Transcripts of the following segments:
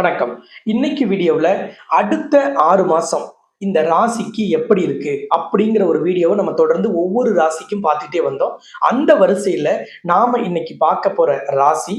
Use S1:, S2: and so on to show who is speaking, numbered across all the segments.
S1: வணக்கம். இன்னைக்கு வீடியோவில் அடுத்த ஆறு மாதம் இந்த ராசிக்கு எப்படி இருக்கு அப்படிங்கிற ஒரு வீடியோவை நம்ம தொடர்ந்து ஒவ்வொரு ராசிக்கும் பார்த்துட்டே வந்தோம். அந்த வரிசையில் நாம இன்னைக்கு பார்க்க போற ராசி.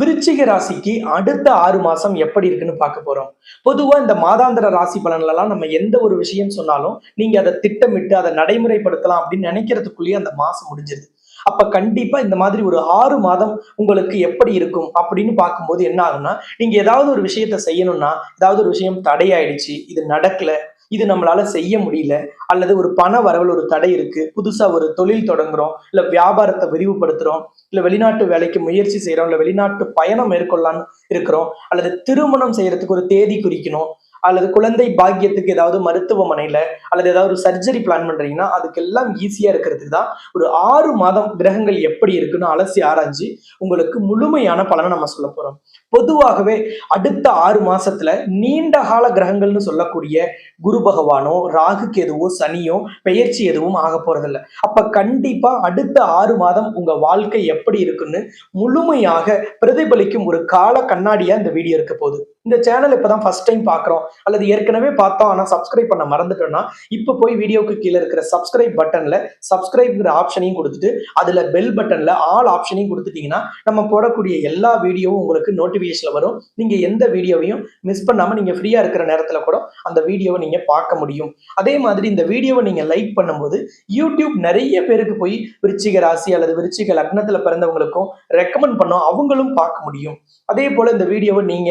S1: விருச்சிக ராசிக்கு அடுத்த ஆறு மாசம் எப்படி இருக்குன்னு பார்க்க போறோம். பொதுவா இந்த மாதாந்திர ராசி பலன்லலாம் நம்ம எந்த ஒரு விஷயம் சொன்னாலும் நீங்க அதை திட்டமிட்டு அதை நடைமுறைப்படுத்தலாம் அப்படின்னு நினைக்கிறதுக்குள்ளேயே அந்த மாசம் முடிஞ்சிருது. அப்ப கண்டிப்பா இந்த மாதிரி ஒரு ஆறு மாதம் உங்களுக்கு எப்படி இருக்கும் அப்படின்னு பார்க்கும்போது என்ன ஆகும்னா நீங்க ஏதாவது ஒரு விஷயத்த செய்யணும்னா ஏதாவது ஒரு விஷயம் தடையாயிடுச்சு இது நடக்கல இது நம்மளால செய்ய முடியல அல்லது ஒரு பண வரவில் ஒரு தடை இருக்கு புதுசா ஒரு தொழில் தொடங்குறோம் இல்ல வியாபாரத்தை விரிவுபடுத்துறோம் இல்ல வெளிநாட்டு வேலைக்கு முயற்சி செய்யறோம் இல்ல வெளிநாட்டு பயணம் மேற்கொள்ளலாம்னு இருக்கிறோம் அல்லது திருமணம் செய்யறதுக்கு ஒரு தேதி குறிக்கணும் அல்லது குழந்தை பாக்கியத்துக்கு ஏதாவது மருத்துவமனையில அல்லது ஏதாவது ஒரு சர்ஜரி பிளான் பண்றீங்கன்னா அதுக்கெல்லாம் ஈஸியா இருக்கிறதுக்கு தான் ஒரு ஆறு மாதம் கிரகங்கள் எப்படி இருக்குன்னு அலசி ஆராய்ஞ்சு உங்களுக்கு முழுமையான பலனை நம்ம சொல்ல போறோம். பொதுவாகவே அடுத்த ஆறு மாசத்துல நீண்ட கால கிரகங்கள்னு சொல்லக்கூடிய குரு பகவானோ ராகு கேதுவோ சனியோ பெயர்ச்சி எதுவும் ஆக போறதில்ல. அப்ப கண்டிப்பா அடுத்த ஆறு மாதம் உங்க வாழ்க்கை எப்படி இருக்குன்னு முழுமையாக பிரதிபலிக்கும் ஒரு கால கண்ணாடியா இந்த வீடியோ இருக்க போகுது. இந்த சேனல் இப்போதான் ஃபர்ஸ்ட் டைம் பார்க்குறோம் அல்லது ஏற்கனவே பார்த்தோம் ஆனால் சப்ஸ்கிரைப் பண்ண மறந்துட்டோம்னா இப்போ போய் வீடியோக்கு கீழே இருக்கிற சப்ஸ்கிரைப் பட்டன்ல சப்ஸ்கிரைப்ங்கிற ஆப்ஷனையும் கொடுத்துட்டு அதுல பெல் பட்டன்ல ஆல் ஆப்ஷனையும் கொடுத்துட்டீங்கன்னா நம்ம போடக்கூடிய எல்லா வீடியோவும் உங்களுக்கு நோட்டிபிகேஷன்ல வரும். நீங்க எந்த வீடியோவையும் மிஸ் பண்ணாம நீங்க ஃப்ரீயா இருக்கிற நேரத்தில் கூட அந்த வீடியோவை நீங்க பார்க்க முடியும். அதே மாதிரி இந்த வீடியோவை நீங்க லைக் பண்ணும்போது யூடியூப் நிறைய பேருக்கு போய் விருச்சிக ராசி அல்லது விருச்சிக லக்னத்தில் பிறந்தவங்களுக்கும் ரெக்கமெண்ட் பண்ணோம் அவங்களும் பார்க்க முடியும். அதே போல் இந்த வீடியோவை நீங்க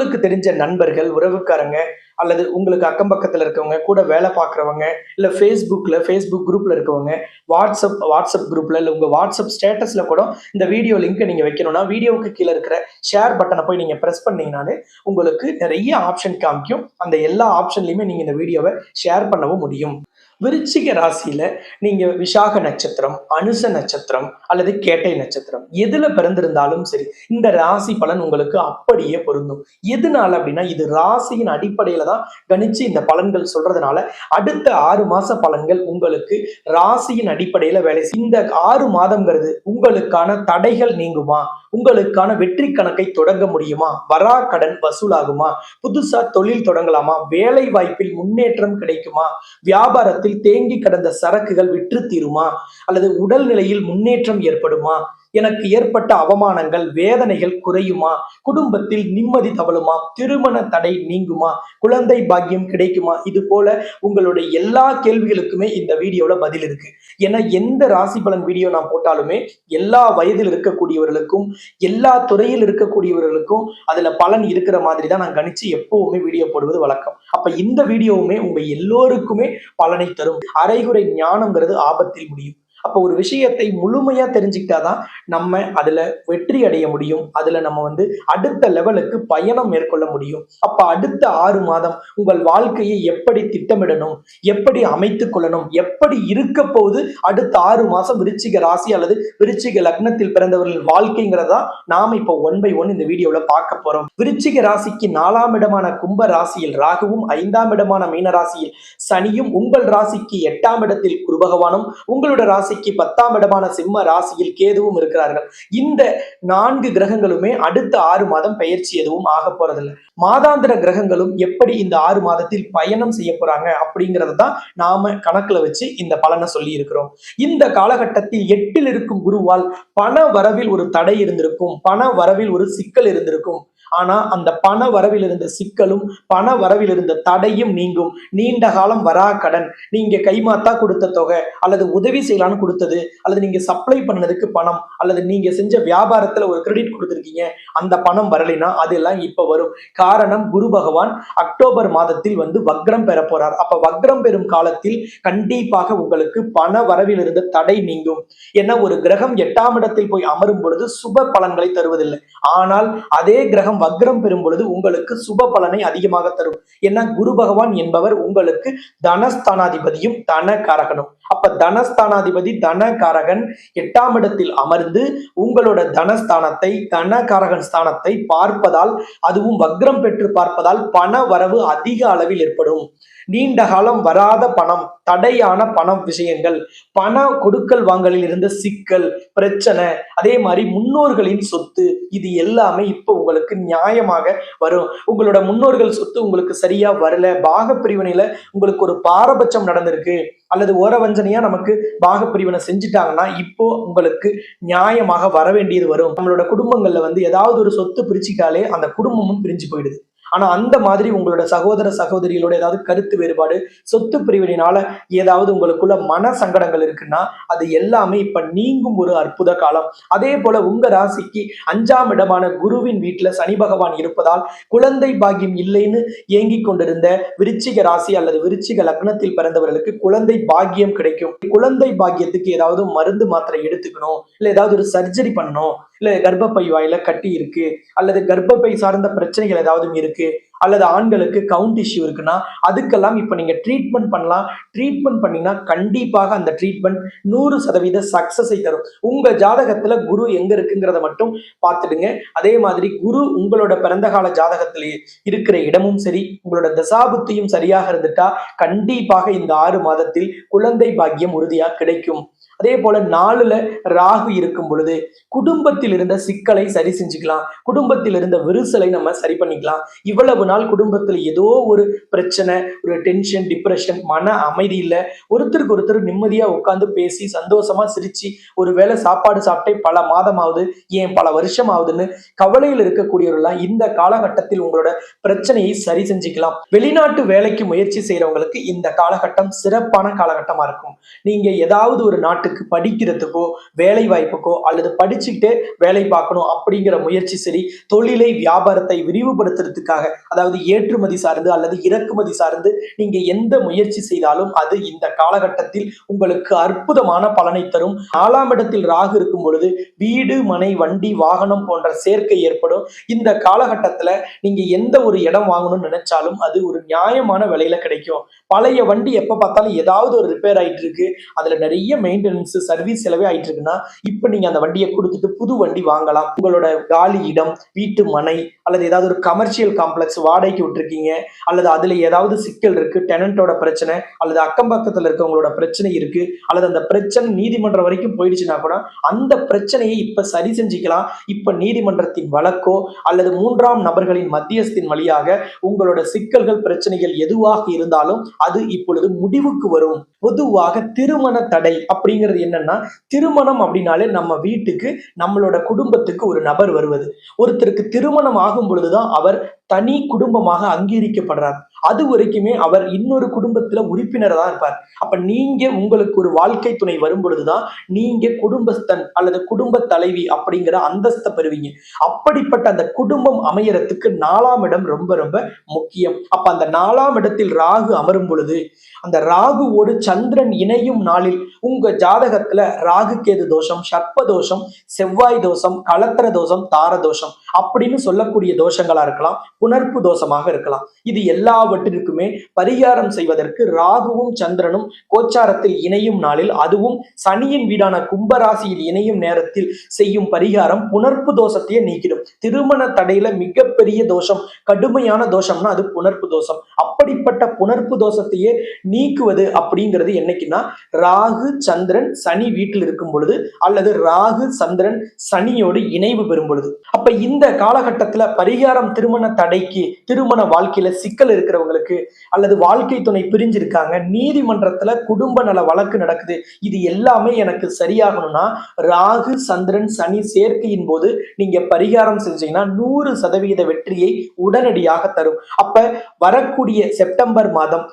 S1: உங்களுக்கு தெரிஞ்ச நண்பர்கள் உறவுக்காரங்க அல்லது உங்களுக்கு அக்கம் பக்கத்தில் இருக்கவங்க கூட வேலை பார்க்குறவங்க இல்லை ஃபேஸ்புக்கில் ஃபேஸ்புக் குரூப்பில் இருக்கவங்க வாட்ஸ்அப் வாட்ஸ்அப் குரூப்பில் இல்லை உங்கள் வாட்ஸ்அப் ஸ்டேட்டஸ்ல கூட இந்த வீடியோ லிங்க்கை நீங்கள் வைக்கணும்னா வீடியோவுக்கு கீழே இருக்கிற ஷேர் பட்டனை போய் நீங்கள் ப்ரெஸ் பண்ணிங்கனாலே உங்களுக்கு நிறைய ஆப்ஷன் காமிக்கும். அந்த எல்லா ஆப்ஷன்லையுமே நீங்கள் இந்த வீடியோவை ஷேர் பண்ணவும் முடியும். விருச்சிக ராசியில நீங்க விசாக நட்சத்திரம் அனுச நட்சத்திரம் அல்லது கேட்டை நட்சத்திரம். எதுல பிறந்திருந்தாலும் சரி இந்த ராசி பலன் உங்களுக்கு அப்படியே பொருந்தும். எதனால அப்படின்னா இது ராசியின் அடிப்படையில தான் கணிச்சு இந்த பலன்கள் சொல்றதுனால அடுத்த ஆறு மாச பலன்கள் உங்களுக்கு ராசியின் அடிப்படையில வேலை இந்த ஆறு மாதம்ங்கிறது உங்களுக்கான தடைகள் நீங்குமா? உங்களுக்கான வெற்றி கணக்கை தொடங்க முடியுமா? வரா கடன் வசூலாகுமா? புதுசா தொழில் தொடங்கலாமா? வேலை வாய்ப்பில் முன்னேற்றம் கிடைக்குமா? வியாபாரத்தில் தேங்கி கடந்த சரக்குகள் விற்று தீருமா? அல்லது உடல்நிலையில் முன்னேற்றம் ஏற்படுமா? எனக்கு ஏற்பட்ட அவமானங்கள் வேதனைகள் குறையுமா? குடும்பத்தில் நிம்மதி தவழுமா? திருமண தடை நீங்குமா? குழந்தை பாக்கியம் கிடைக்குமா? இது போல உங்களுடைய எல்லா கேள்விகளுக்குமே இந்த வீடியோல பதில் இருக்கு. ஏன்னா எந்த ராசி பலன் வீடியோ நான் போட்டாலுமே எல்லா வயதில் இருக்கக்கூடியவர்களுக்கும் எல்லா துறையில் இருக்கக்கூடியவர்களுக்கும் அதுல பலன் இருக்கிற மாதிரி தான் நான் கணிச்சு எப்பவுமே வீடியோ போடுவது வழக்கம். அப்ப இந்த வீடியோவுமே உங்க எல்லோருக்குமே பலனை தரும். அரைகுறை ஞானம்ங்கிறது ஆபத்தில் முடியும். அப்போ ஒரு விஷயத்தை முழுமையா தெரிஞ்சுக்கிட்டாதான் நம்ம அதுல வெற்றி அடைய முடியும். அதுல நம்ம வந்து அடுத்த லெவலுக்கு பயணம் மேற்கொள்ள முடியும். அப்ப அடுத்த ஆறு மாதம் உங்கள் வாழ்க்கையை எப்படி திட்டமிடணும்? எப்படி அமைத்துக் கொள்ளணும்? எப்படி இருக்க போகுது? அடுத்த ஆறு மாசம் விருச்சிக ராசி அல்லது விருச்சிக லக்னத்தில் பிறந்தவர்கள் வாழ்க்கைங்கிறதா நாம இப்போ ஒன் பை ஒன் இந்த வீடியோல பார்க்க போறோம். விருச்சிக ராசிக்கு நாலாம் இடமான கும்ப ராசியில் ராகுவும் ஐந்தாம் இடமான மீன ராசியில் சனியும் உங்கள் ராசிக்கு எட்டாம் இடத்தில் குரு பகவானும் உங்களோட ராசிக்கு பத்தாம் இடமான சிம்ம ராசியில் கேதுவும் இருக்கிறார்கள். இந்த நான்கு கிரகங்களுமே அடுத்த ஆறு மாதம் பயிற்சி எதுவும் ஆக போறதில்லை. மாதாந்திர கிரகங்களும் எப்படி இந்த ஆறு மாதத்தில் பயணம் செய்ய போறாங்க அப்படிங்கறத தான் நாம கணக்குல வச்சு இந்த பலனை சொல்லி இருக்கிறோம். இந்த காலகட்டத்தில் எட்டில் இருக்கும் குருவால் பண வரவில் ஒரு தடை இருந்திருக்கும் பண வரவில் ஒரு சிக்கல் இருந்திருக்கும். ஆனா அந்த பண வரவில் இருந்த சிக்கலும் பண வரவில் இருந்த தடையும் நீங்கும். நீண்ட காலம் வரா கடன். நீங்க கைமாத்தா கொடுத்த தொகை அல்லது உதவி செய்யலான்னு கொடுத்தது அல்லது நீங்க சப்ளை பண்ணதுக்கு பணம் அல்லது நீங்க செஞ்ச வியாபாரத்துல ஒரு கிரெடிட் கொடுத்துருக்கீங்க அந்த பணம் வரலைன்னா அதெல்லாம் இப்ப வரும். காரணம் குரு பகவான் அக்டோபர் மாதத்தில் வந்து வக்ரம் பெற போறார். அப்ப வக்ரம் பெறும் காலத்தில் கண்டிப்பாக உங்களுக்கு பண வரவில் இருந்த தடை நீங்கும். ஏன்னா ஒரு கிரகம் எட்டாம் இடத்தில் போய் அமரும் பொழுது சுப பலன்களை தருவதில்லை. ஆனால் அதே கிரகம் வக்ரம் பெறும் பொழுது உங்களுக்கு சுப பலனை அதிகமாக தரும். ஏன்னா குரு பகவான் என்பவர் உங்களுக்கு தனஸ்தானாதிபதியும் தன காரகனும் அப்ப தனஸ்தானாதிபதி தனகாரகன் எட்டாம் இடத்தில் அமர்ந்து உங்களோட தனஸ்தானத்தை தனகாரகன் ஸ்தானத்தை பார்ப்பதால் அதுவும் வக்ரம் பெற்று பார்ப்பதால் பண வரவு அதிக அளவில் ஏற்படும். நீண்ட காலம் வராத பணம் தடையான பணம் விஷயங்கள் பண கொடுக்கல் வாங்கலில் இருந்த சிக்கல் பிரச்சனை அதே மாதிரி முன்னோர்களின் சொத்து இது எல்லாமே இப்போ உங்களுக்கு நியாயமாக வரும். உங்களோட முன்னோர்கள் சொத்து உங்களுக்கு சரியா வரல பாக பிரிவினையில உங்களுக்கு ஒரு பாரபட்சம் நடந்திருக்கு அல்லது ஓரவஞ்சனையா நமக்கு பாக பிரிவினை செஞ்சுட்டாங்கன்னா இப்போ உங்களுக்கு நியாயமாக வர வேண்டியது வரும். நம்மளோட குடும்பங்கள்ல வந்து ஏதாவது ஒரு சொத்து பிரிச்சுக்காலே அந்த குடும்பமும் பிரிஞ்சு போயிடுது. ஆனா அந்த மாதிரி உங்களோட சகோதர சகோதரிகளோட ஏதாவது கருத்து வேறுபாடு சொத்து பிரிவினால ஏதாவது உங்களுக்குள்ள மன சங்கடங்கள் இருக்குன்னா அது எல்லாமே இப்ப நீங்கும் ஒரு அற்புத காலம். அதே போல உங்க ராசிக்கு அஞ்சாம் இடமான குருவின் வீட்டுல சனி பகவான் இருப்பதால் குழந்தை பாக்கியம் இல்லைன்னு ஏங்கிக் கொண்டிருந்த விருச்சிக ராசி அல்லது விருச்சிக லக்னத்தில் பிறந்தவர்களுக்கு குழந்தை பாக்கியம் கிடைக்கும். குழந்தை பாக்கியத்துக்கு ஏதாவது மருந்து மாத்திரை எடுத்துக்கணும் இல்ல ஏதாவது ஒரு சர்ஜரி பண்ணணும் இல்லை கர்ப்பப்பை வாயில கட்டி இருக்கு அல்லது கர்ப்பப்பை சார்ந்த பிரச்சனைகள் ஏதாவது இருக்கு அல்லது ஆண்களுக்கு கவுண்ட் இஷ்யூ இருக்குன்னா அதுக்கெல்லாம் இப்போ நீங்க ட்ரீட்மெண்ட் பண்ணலாம். ட்ரீட்மெண்ட் பண்ணீங்கன்னா கண்டிப்பாக அந்த ட்ரீட்மெண்ட் நூறு சதவீத சக்சஸை தரும். உங்க ஜாதகத்துல குரு எங்க இருக்குங்கிறத மட்டும் பார்த்துடுங்க. அதே மாதிரி குரு உங்களோட பிறந்தகால ஜாதகத்திலேயே இருக்கிற இடமும் சரி உங்களோட தசாபுத்தியும் சரியாக இருந்துட்டா கண்டிப்பாக இந்த ஆறு மாதத்தில் குழந்தை பாக்கியம் உறுதியாக கிடைக்கும். அதே போல நாலுல ராகு இருக்கும் பொழுது குடும்பத்தில் இருந்த சிக்கலை சரி செஞ்சுக்கலாம். குடும்பத்தில் இருந்த விரிசலை நம்ம சரி பண்ணிக்கலாம். இவ்வளவு நாள் குடும்பத்துல ஏதோ ஒரு பிரச்சனை ஒரு டென்ஷன் டிப்ரெஷன் மன அமைதி இல்ல. ஒருத்தருக்கு ஒருத்தர் நிம்மதியா உட்காந்து பேசி சந்தோஷமா சிரிச்சு ஒரு வேளை சாப்பாடு சாப்பிட்டே பல மாதம் ஆகுது ஏன் பல வருஷம் ஆகுதுன்னு கவலையில் இருக்கக்கூடியவர்கள்லாம் இந்த காலகட்டத்தில் உங்களோட பிரச்சனையை சரி செஞ்சுக்கலாம். வெளிநாட்டு வேலைக்கு முயற்சி செய்யறவங்களுக்கு இந்த காலகட்டம் சிறப்பான காலகட்டமா இருக்கும். நீங்க ஏதாவது ஒரு நாட்டு நாட்டுக்கு படிக்கிறதுக்கோ வேலை வாய்ப்புக்கோ அல்லது படிச்சுக்கிட்டே வேலை பார்க்கணும் அப்படிங்கிற முயற்சி சரி தொழிலை வியாபாரத்தை விரிவுபடுத்துறதுக்காக அதாவது ஏற்றுமதி சார்ந்து அல்லது இறக்குமதி சார்ந்து நீங்க எந்த முயற்சி செய்தாலும் அது இந்த காலகட்டத்தில் உங்களுக்கு அற்புதமான பலனை தரும். நாலாம் இடத்தில் ராகு இருக்கும் பொழுது வீடு மனை வண்டி வாகனம் போன்ற சேர்க்கை ஏற்படும். இந்த காலகட்டத்துல நீங்க எந்த ஒரு இடம் வாங்கணும்னு நினைச்சாலும் அது ஒரு நியாயமான விலையில கிடைக்கும். பழைய வண்டி எப்ப பார்த்தாலும் ஏதாவது ஒரு ரிப்பேர் ஆயிட்டு இருக்கு. அதுல நிறைய மெயின்டெனன்ஸ் சர்வீஸ் செலவே ஆயிட்டு இருக்குன்னா இப்ப நீங்க அந்த வண்டியை கொடுத்துட்டு புது வண்டி வாங்கலாம். உங்களோட காலி இடம் வீட்டு மனை அல்லது ஏதாவது ஒரு கமர்ஷியல் காம்ப்ளெக்ஸ் வாடகைக்கு விட்டுருக்கீங்க அல்லது அதுல ஏதாவது சிக்கல் இருக்கு டெனண்டோட பிரச்சனை அல்லது அக்கம் பக்கத்துல இருக்கவங்களோட பிரச்சனை இருக்கு அல்லது அந்த பிரச்சனை நீதிமன்றம் வரைக்கும் போயிடுச்சுன்னா கூட அந்த பிரச்சனையை இப்ப சரி செஞ்சுக்கலாம். இப்ப நீதிமன்றத்தின் வழக்கோ அல்லது மூன்றாம் நபர்களின் மத்தியஸ்தின் வழியாக உங்களோட சிக்கல்கள் பிரச்சனைகள் எதுவாக இருந்தாலும் அது இப்பொழுது முடிவுக்கு வரும். பொதுவாக திருமண தடை அப்படிங்கிற அப்படிங்கிறது என்னன்னா திருமணம் அப்படின்னாலே நம்ம வீட்டுக்கு நம்மளோட குடும்பத்துக்கு ஒரு நபர் வருவது. ஒருத்தருக்கு திருமணம் ஆகும் பொழுதுதான் அவர் தனி குடும்பமாக அங்கீகரிக்கப்படுறார். அது வரைக்குமே அவர் இன்னொரு குடும்பத்துல உறுப்பினரா தான் இருப்பார். அப்ப நீங்க உங்களுக்கு ஒரு வாழ்க்கை துணை வரும் பொழுதுதான் நீங்க குடும்பஸ்தன் அல்லது குடும்ப தலைவி அப்படிங்கிற அந்தஸ்தை பெறுவீங்க. அப்படிப்பட்ட அந்த குடும்பம் அமையறதுக்கு நாலாம் இடம் ரொம்ப ரொம்ப முக்கியம். அப்ப அந்த நாலாம் இடத்தில் ராகு அமரும் பொழுது அந்த ராகுவோடு சந்திரன் இணையும் நாளில் உங்க ஜாதகத்துல ராகு கேது தோஷம் சர்ப்ப தோஷம் செவ்வாய் தோஷம் கலத்திர தோஷம் தார தோஷம் அப்படின்னு சொல்லக்கூடிய தோஷங்களா இருக்கலாம் புணர்ப்பு தோஷமாக இருக்கலாம். இது எல்லா எல்லாவற்றிற்குமே பரிகாரம் செய்வதற்கு ராகுவும் சந்திரனும் கோச்சாரத்தில் இணையும் நாளில் அதுவும் சனியின் வீடான கும்பராசியில் இணையும் நேரத்தில் செய்யும் பரிகாரம் புணர்ப்பு தோஷத்தையே நீக்கிடும். திருமண தடையில மிகப்பெரிய தோஷம் கடுமையான தோஷம்னா அது புணர்ப்பு தோஷம். அப்படிப்பட்ட புணர்ப்பு தோஷத்தையே நீக்குவது அப்படிங்கிறது என்னைக்குன்னா ராகு சந்திரன் சனி வீட்டில் இருக்கும் பொழுது அல்லது ராகு சந்திரன் சனியோடு இணைவு பெறும் பொழுது. அப்ப இந்த காலகட்டத்துல பரிகாரம் திருமண தடைக்கு திருமண வாழ்க்கையில சிக்கல் இருக்கிற இருக்கிறவங்களுக்கு அல்லது வாழ்க்கை துணை பிரிஞ்சிருக்காங்க நீதிமன்றத்துல குடும்ப நல வழக்கு நடக்குது. இது எல்லாமே எனக்கு சரியாகணும்னா ராகு சந்திரன் சனி சேர்க்கையின் போது நீங்க பரிகாரம் செஞ்சீங்கன்னா நூறு சதவீத வெற்றியை உடனடியாக தரும். அப்ப வரக்கூடிய செப்டம்பர் மாதம்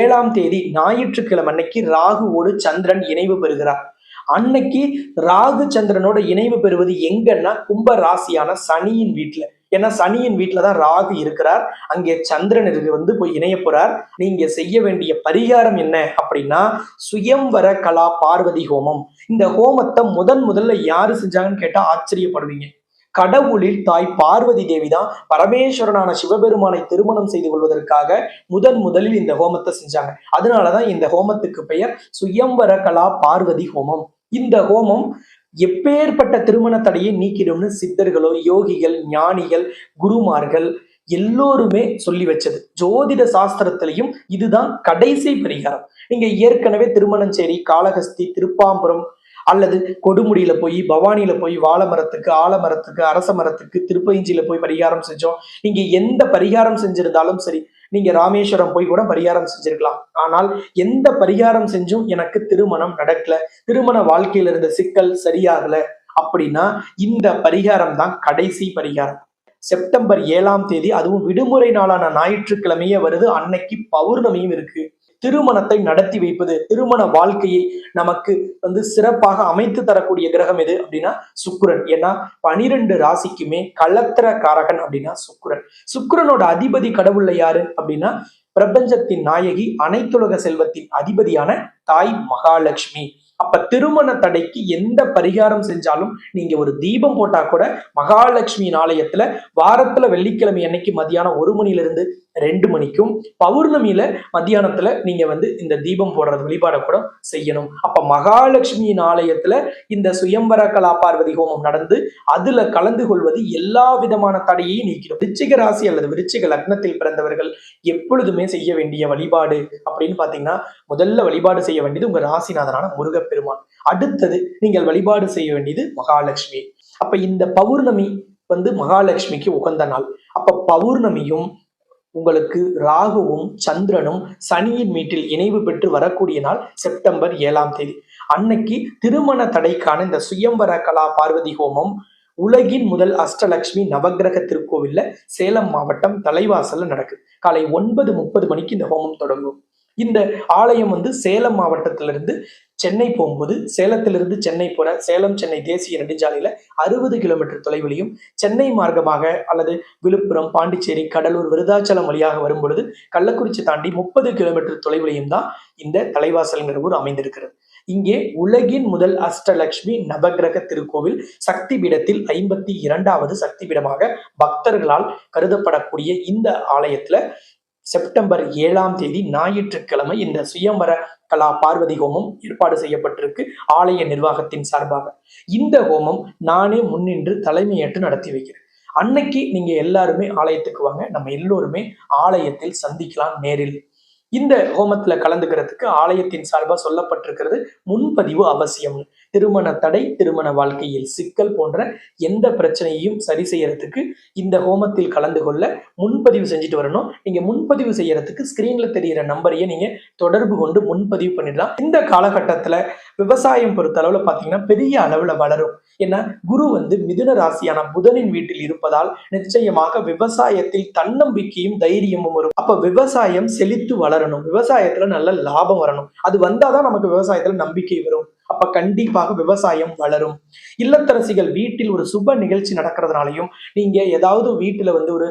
S1: ஏழாம் தேதி ஞாயிற்றுக்கிழமை அன்னைக்கு ராகுவோடு சந்திரன் இணைவு பெறுகிறார். அன்னைக்கு ராகு சந்திரனோட இணைவு பெறுவது எங்கன்னா கும்ப ராசியான சனியின் வீட்டுல ஏன்னா சனியின் வீட்டில தான் ராகு இருக்கிறார். அங்கே சந்திரன் வந்து போய் இணைய போறார். நீங்க செய்ய வேண்டிய பரிகாரம் என்ன அப்படின்னா சுயம்வர கலா பார்வதி ஹோமம். இந்த ஹோமத்தை முதன் முதல்ல யாரு செஞ்சாங்கன்னு கேட்டா ஆச்சரியப்படுவீங்க. கடவுளில் தாய் பார்வதி தேவி தான் பரமேஸ்வரனான சிவபெருமானை திருமணம் செய்து கொள்வதற்காக முதன் முதலில் இந்த ஹோமத்தை செஞ்சாங்க. அதனாலதான் இந்த ஹோமத்துக்கு பெயர் சுயம்பர கலா பார்வதி ஹோமம். இந்த ஹோமம் எப்பேற்பட்ட திருமண தடையை நீக்கிடும்னு சித்தர்களோ யோகிகள் ஞானிகள் குருமார்கள் எல்லோருமே சொல்லி வச்சது. ஜோதிட சாஸ்திரத்திலையும் இதுதான் கடைசி பரிகாரம். நீங்க ஏற்கனவே திருமணஞ்சேரி காளஹஸ்தி திருப்பாம்புரம் அல்லது கொடுமுடியில போய் பவானியில போய் வாழை மரத்துக்கு ஆலமரத்துக்கு அரச மரத்துக்கு திருப்பஞ்சியில போய் பரிகாரம் செஞ்சோம். நீங்க எந்த பரிகாரம் செஞ்சிருந்தாலும் சரி நீங்க ராமேஸ்வரம் போய் கூட பரிகாரம் செஞ்சிருக்கலாம். ஆனால் எந்த பரிகாரம் செஞ்சும் எனக்கு திருமணம் நடக்கல. திருமண வாழ்க்கையில இருந்த சிக்கல் சரியாகல அப்படின்னா இந்த பரிகாரம் தான் கடைசி பரிகாரம். செப்டம்பர் ஏழாம் தேதி அதுவும் விடுமுறை நாளான ஞாயிற்றுக்கிழமையே வருது. அன்னைக்கு பௌர்ணமியும் இருக்கு. திருமணத்தை நடத்தி வைப்பது திருமண வாழ்க்கையை நமக்கு வந்து சிறப்பாக அமைத்து தரக்கூடிய கிரகம் எது அப்படின்னா சுக்கிரன். ஏன்னா பனிரெண்டு ராசிக்குமே கலத்திர காரகன் அப்படின்னா சுக்கிரன். சுக்கிரனோட அதிபதி கடவுள்ல யாரு அப்படின்னா பிரபஞ்சத்தின் நாயகி அனைத்துலக செல்வத்தின் அதிபதியான தாய் மகாலட்சுமி. அப்ப திருமண தடைக்கு எந்த பரிகாரம் செஞ்சாலும் நீங்க ஒரு தீபம் போட்டா கூட மகாலட்சுமியின் ஆலயத்துல வாரத்துல வெள்ளிக்கிழமை அன்னைக்கு மதியானம் ஒரு மணில இருந்து ரெண்டு மணிக்கும் பௌர்ணமியில மத்தியானத்துல நீங்க வந்து இந்த தீபம் போடுறது வழிபாட கூட செய்யணும். அப்ப மகாலட்சுமியின் ஆலயத்துல இந்த சுயம்பர கலா பார்வதி ஹோமம் நடந்து அதுல கலந்து கொள்வது எல்லா விதமான தடையையும் நீக்கிடும். விருச்சிக ராசி அல்லது விருச்சிக லக்னத்தில் பிறந்தவர்கள் எப்பொழுதுமே செய்ய வேண்டிய வழிபாடு அப்படின்னு பாத்தீங்கன்னா முதல்ல வழிபாடு செய்ய வேண்டியது உங்க ராசிநாதனான முருகப்பெருமான். அடுத்தது நீங்கள் வழிபாடு செய்ய வேண்டியது மகாலட்சுமி. அப்ப இந்த பௌர்ணமி வந்து மகாலட்சுமிக்கு உகந்த நாள். அப்ப பௌர்ணமியும் உங்களுக்கு ராகுவும் சந்திரனும் சனியின் வீட்டில் இணைவு பெற்று வரக்கூடிய நாள் செப்டம்பர் ஏழாம் தேதி. அன்னைக்கு திருமண தடைக்கான இந்த சுயம்பர கலா பார்வதி ஹோமம் உலகின் முதல் அஷ்டலட்சுமி நவக்கிரக திருக்கோவில்ல சேலம் மாவட்டம் தலைவாசல்ல நடக்குது. காலை ஒன்பது முப்பது மணிக்கு இந்த ஹோமம் தொடங்கும். இந்த ஆலயம் வந்து சேலம் மாவட்டத்திலிருந்து சென்னை போகும்போது சேலத்திலிருந்து சென்னை போற சேலம் சென்னை தேசிய நெடுஞ்சாலையில அறுபது கிலோமீட்டர் தொலைவிலையும் சென்னை மார்க்கமாக அல்லது விழுப்புரம் பாண்டிச்சேரி கடலூர் விருதாச்சலம் வழியாக வரும் பொழுது கள்ளக்குறிச்சி தாண்டி முப்பது கிலோமீட்டர் தொலைவிலையும் தான் இந்த தலைவாசல்ங்கிற ஊர் அமைந்திருக்கிறது. இங்கே உலகின் முதல் அஷ்டலட்சுமி நவக்கிரக திருக்கோவில் சக்தி பீடத்தில் ஐம்பத்தி இரண்டாவது சக்தி பீடமாக பக்தர்களால் கருதப்படக்கூடிய இந்த ஆலயத்துல செப்டம்பர் ஏழாம் தேதி ஞாயிற்றுக்கிழமை இந்த சுயம்பர கலா பார்வதி ஹோமம் ஏற்பாடு செய்யப்பட்டிருக்கு ஆலய நிர்வாகத்தின் சார்பாக. இந்த ஹோமம் நானே முன்னின்று தலைமையேற்று நடத்தி வைக்கிறேன். அன்னைக்கு நீங்க எல்லாருமே ஆலயத்துக்கு வாங்க நம்ம எல்லோருமே ஆலயத்தில் சந்திக்கலாம் நேரில். இந்த ஹோமத்துல கலந்துக்கிறதுக்கு ஆலயத்தின் சார்பா சொல்லப்பட்டிருக்கிறது முன்பதிவு அவசியம் திருமண தடை திருமண வாழ்க்கையில் சிக்கல் போன்ற எந்த பிரச்சனையையும் சரி செய்யறதுக்கு இந்த ஹோமத்தில் கலந்து கொள்ள முன்பதிவு செஞ்சுட்டு வரணும். நீங்க முன்பதிவு செய்யறதுக்கு ஸ்கிரீன்ல தெரியிற நம்பரையே நீங்க தொடர்பு கொண்டு முன்பதிவு பண்ணிடலாம். இந்த காலகட்டத்துல விவசாயம் பொறுத்த அளவுல பாத்தீங்கன்னா பெரிய அளவுல வளரும். ஏன்னா குரு வந்து மிதுன ராசியான புதனின் வீட்டில் இருப்பதால் நிச்சயமாக விவசாயத்தில் தன்னம்பிக்கையும் தைரியமும் வரும். அப்ப விவசாயம் செழித்து வளரணும். விவசாயத்துல நல்ல லாபம் வரணும். அது வந்தாதான் நமக்கு விவசாயத்துல நம்பிக்கை வரும். அப்ப கண்டிப்பாக விவசாயம் வளரும். இல்லத்தரசிகள் வீட்டில் ஒரு சுப நிகழ்ச்சி நடக்கிறதுனாலையும் நீங்க ஏதாவது வீட்டுல வந்து ஒரு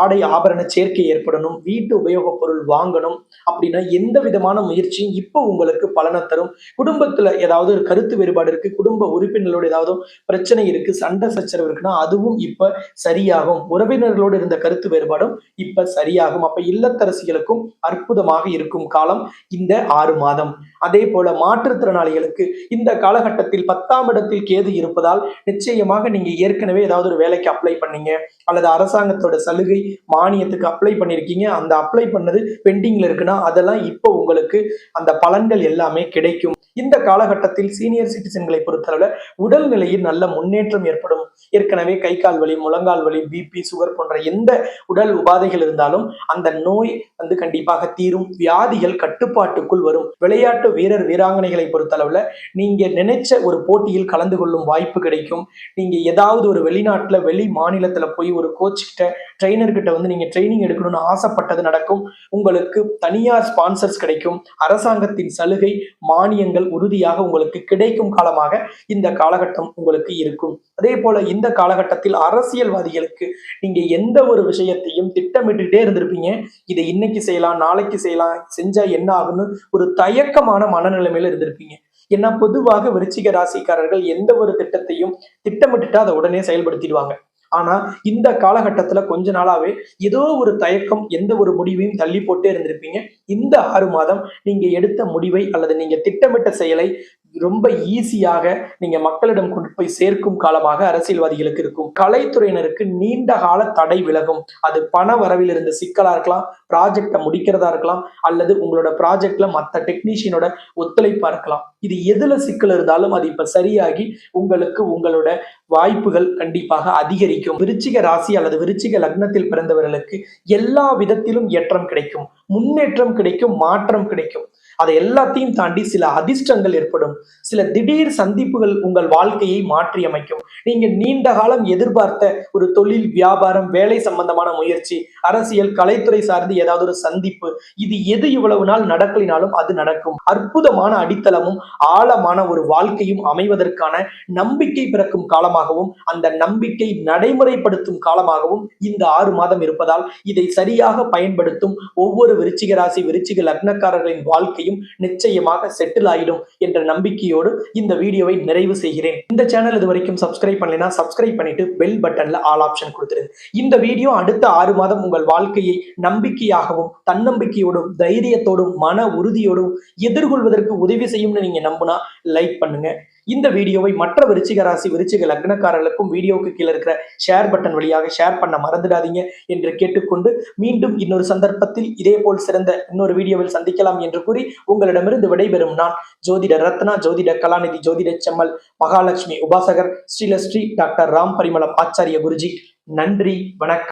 S1: ஆடை ஆபரண சேர்க்கை ஏற்படணும் வீட்டு உபயோகப் பொருள் வாங்கணும் அப்படின்னா எந்த விதமான முயற்சியும் இப்போ உங்களுக்கு பலனை தரும். குடும்பத்துல ஏதாவது ஒரு கருத்து வேறுபாடு இருக்கு குடும்ப உறுப்பினர்களோட ஏதாவது பிரச்சனை இருக்கு சண்டை சச்சரவு இருக்குன்னா அதுவும் இப்ப சரியாகும். உறவினர்களோடு இருந்த கருத்து வேறுபாடும் இப்ப சரியாகும். அப்ப இல்லத்தரசிகளுக்கும் அற்புதமாக இருக்கும் காலம் இந்த ஆறு மாதம். அதே போல மாற்றுத்திறனாளிகளுக்கு இந்த காலகட்டத்தில் பத்தாம் இடத்தில் கேது இருப்பதால் நிச்சயமாக நீங்க ஏற்கனவே ஏதாவது ஒரு வேலைக்கு அப்ளை பண்ணீங்க. அல்லது அரசாங்கத்தோட சலுகை மானியத்துக்கு அப்ளை பண்ணிருக்கீங்க. அந்த அப்ளை பண்ணது பெண்டிங்ல இருக்குன்னா அதெல்லாம் இப்போ உங்களுக்கு அந்த பலன்கள் எல்லாமே கிடைக்கும். இந்த காலகட்டத்தில் சீனியர் சிட்டிசன்களை பொறுத்தளவுல உடல்நிலையில் நல்ல முன்னேற்றம் ஏற்படும். ஏற்கனவே கை கால் வலி முழங்கால் வலி பிபி சுகர் போன்ற எந்த உடல் உபாதைகள் இருந்தாலும் அந்த நோய் வந்து கண்டிப்பாக தீரும். வியாதிகள் கட்டுப்பாட்டுக்குள் வரும். விளையாட்டு வீரர் வீராங்கனைகளை பொறுத்தளவுல நீங்க நினைச்ச ஒரு போட்டியில் கலந்து கொள்ளும் வாய்ப்பு கிடைக்கும். நீங்க ஏதாவது ஒரு வெளிநாட்டுல வெளி மாநிலத்துல போய் ஒரு கோச் கிட்ட ட்ரெயினர் கிட்ட வந்து நீங்க ட்ரைனிங் எடுக்கணும்னு ஆசைப்பட்டது நடக்கும். உங்களுக்கு தனியார் ஸ்பான்சர்ஸ் கிடைக்கும். அரசாங்கத்தின் சலுகை மானியங்கள் உறுதியாக உங்களுக்கு கிடைக்கும் காலமாக இந்த காலகட்டம் உங்களுக்கு இருக்கும். அதே போல இந்த காலகட்டத்தில் அரசியல்வாதிகளுக்கு நீங்க எந்த ஒரு விஷயத்தையும் திட்டமிட்டுட்டே இருந்திருப்பீங்க. இதை இன்னைக்கு செய்யலாம் நாளைக்கு செய்யலாம் செஞ்சா என்ன ஆகும்னு ஒரு தயக்கமான மனநிலைமையில இருந்திருப்பீங்க. ஏன்னா பொதுவாக விருச்சிக ராசிக்காரர்கள் எந்த ஒரு திட்டத்தையும் திட்டமிட்டுட்டு அதை உடனே செயல்படுத்திடுவாங்க. ஆனா இந்த காலகட்டத்துல கொஞ்ச நாளாவே ஏதோ ஒரு தயக்கம் எந்த ஒரு முடிவையும் தள்ளி போட்டே இருந்திருப்பீங்க. இந்த ஆறு மாதம் நீங்க எடுத்த முடிவை அல்லது நீங்க திட்டமிட்ட செயலை ரொம்ப ஈஸியாக நீங்க மக்களிடம் கொண்டு போய் சேர்க்கும் காலமாக அரசியல்வாதிகளுக்கு இருக்கும். கலைத்துறையினருக்கு நீண்ட கால தடை விலகும். அது பண வரவில் சிக்கலா இருக்கலாம் ப்ராஜெக்டை முடிக்கிறதா இருக்கலாம் அல்லது உங்களோட ப்ராஜெக்ட்ல மற்ற டெக்னீஷியனோட ஒத்துழைப்பா இருக்கலாம். இது எதுல சிக்கல் இருந்தாலும் அது இப்ப சரியாகி உங்களுக்கு உங்களோட வாய்ப்புகள் கண்டிப்பாக அதிகரிக்கும். விருச்சிக ராசி அல்லது விருச்சிக லக்னத்தில் பிறந்தவர்களுக்கு எல்லா விதத்திலும் ஏற்றம் கிடைக்கும். முன்னேற்றம் கிடைக்கும் மாற்றம் கிடைக்கும். அதை எல்லாத்தையும் தாண்டி சில அதிர்ஷ்டங்கள் ஏற்படும். சில திடீர் சந்திப்புகள் உங்கள் வாழ்க்கையை மாற்றி அமைக்கும். நீங்க நீண்ட காலம் எதிர்பார்த்த ஒரு தொழில் வியாபாரம் வேலை சம்பந்தமான முயற்சி அரசியல் கலைத்துறை சார்ந்து ஏதாவது ஒரு சந்திப்பு இது எது இவ்வளவு நாள் நடக்கலினாலும் அது நடக்கும். அற்புதமான அடித்தளமும் ஆழமான ஒரு வாழ்க்கையும் அமைவதற்கான நம்பிக்கை பிறக்கும் காலமாகவும் அந்த நம்பிக்கை நடைமுறைப்படுத்தும் காலமாகவும் இந்த ஆறு மாதம் இருப்பதால் இதை சரியாக பயன்படுத்தும் ஒவ்வொரு விருச்சிக ராசி விருச்சிக லக்னக்காரர்களின் வாழ்க்கையும் நிச்சயமாக செட்டில் ஆயிடும் என்ற நம்பிக்கையோடு இந்த வீடியோவை நிறைவு செய்கிறேன். இந்த சேனல் இது வரைக்கும் சப்ஸ்கிரைப் பண்ணலைன்னா சப்ஸ்கிரைப் பண்ணிட்டு பெல் பட்டன்ல ஆல் ஆப்ஷன் கொடுத்துருங்க. இந்த வீடியோ அடுத்த ஆறு மாதம் உங்கள் வாழ்க்கையை நம்பிக்கையாகவும் தன்னம்பிக்கையோடும் தைரியத்தோடும் மன உறுதியோடும் எதிர்கொள்வதற்கு உதவி செய்யும்னு நீங்க நம்புனா லைக் பண்ணுங்க. இந்த வீடியோவை மற்ற விருச்சிக ராசி விருச்சிக லக்னக்காரர்களுக்கும் வீடியோவுக்கு கீழே இருக்கிற ஷேர் பட்டன் வழியாக ஷேர் பண்ண மறந்துடாதீங்க என்று கேட்டுக்கொண்டு மீண்டும் இன்னொரு சந்தர்ப்பத்தில் இதேபோல் சிறந்த இன்னொரு வீடியோவில் சந்திக்கலாம் என்று கூறி உங்களிடமிருந்து விடைபெறும் நான் ஜோதிட ரத்னா ஜோதிட கலாநிதி ஜோதிட செம்மல் மகாலட்சுமி உபாசகர் ஸ்ரீலஸ்ரீ டாக்டர் ராம் பரிமளம் ஆச்சாரிய குருஜி. நன்றி வணக்கம்.